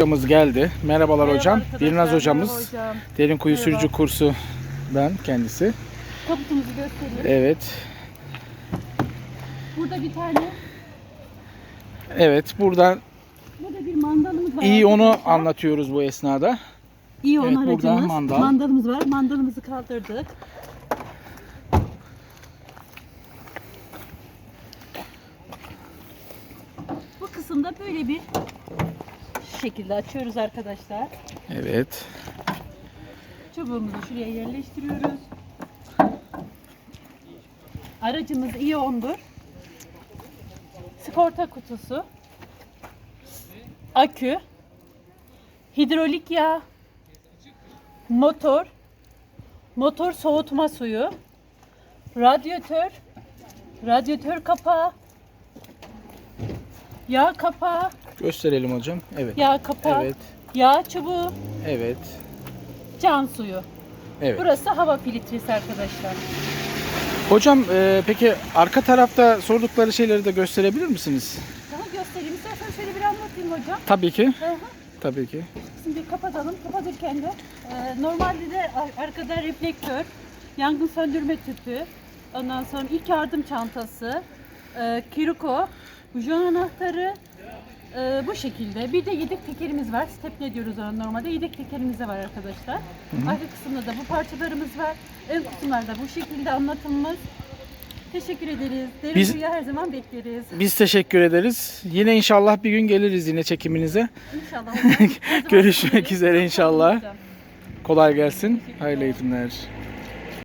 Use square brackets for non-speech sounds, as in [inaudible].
Hocamız geldi. Merhabalar Merhaba hocam. Birnaz hocamız. hocam. Derin kuyu Merhaba. sürücü kursu ben kendisi. Kaputumuzu göstereyim. Evet. Burada bir tane, Evet buradan burada bir mandalımız var. iyi onu arkadaşlar. anlatıyoruz bu esnada. İyi Evet, burada aracımız. mandal. Mandalımız var. Mandalımızı kaldırdık. Bu kısımda böyle bir şekilde açıyoruz arkadaşlar. Evet. Çubuğumuzu şuraya yerleştiriyoruz. Aracımız iyondur. Sigorta kutusu. Akü. Hidrolik yağ. Motor. Motor soğutma suyu. Radyatör. Radyatör kapağı. Yağ kapağı. Gösterelim hocam. Evet. Yağ kapağı. Evet. Yağ çubuğu. Evet. Can suyu. Evet. Burası hava filtresi arkadaşlar. Hocam e, peki arka tarafta sordukları şeyleri de gösterebilir misiniz? Daha göstereyim. İstersen şöyle bir anlatayım hocam. Tabii ki. Hı hı. Tabii ki. Şimdi kapatalım. Kapatırken de e, normalde de ar- arkada reflektör, yangın söndürme tüpü, ondan sonra ilk yardım çantası, e, kiruko, bujon anahtarı, e, bu şekilde. Bir de yedek tekerimiz var. Step ne diyoruz ona normalde? Yedek tekerimiz de var arkadaşlar. Arka kısımda da bu parçalarımız var. Ön kısımlarda bu şekilde anlatımımız. Teşekkür ederiz. Derin Biz- Kuyu'ya her zaman bekleriz. Biz teşekkür ederiz. Yine inşallah bir gün geliriz yine çekiminize. İnşallah. hocam. [laughs] Her zaman Görüşmek bekleriz. üzere inşallah. Kolay gelsin. Hayırlı eğitimler.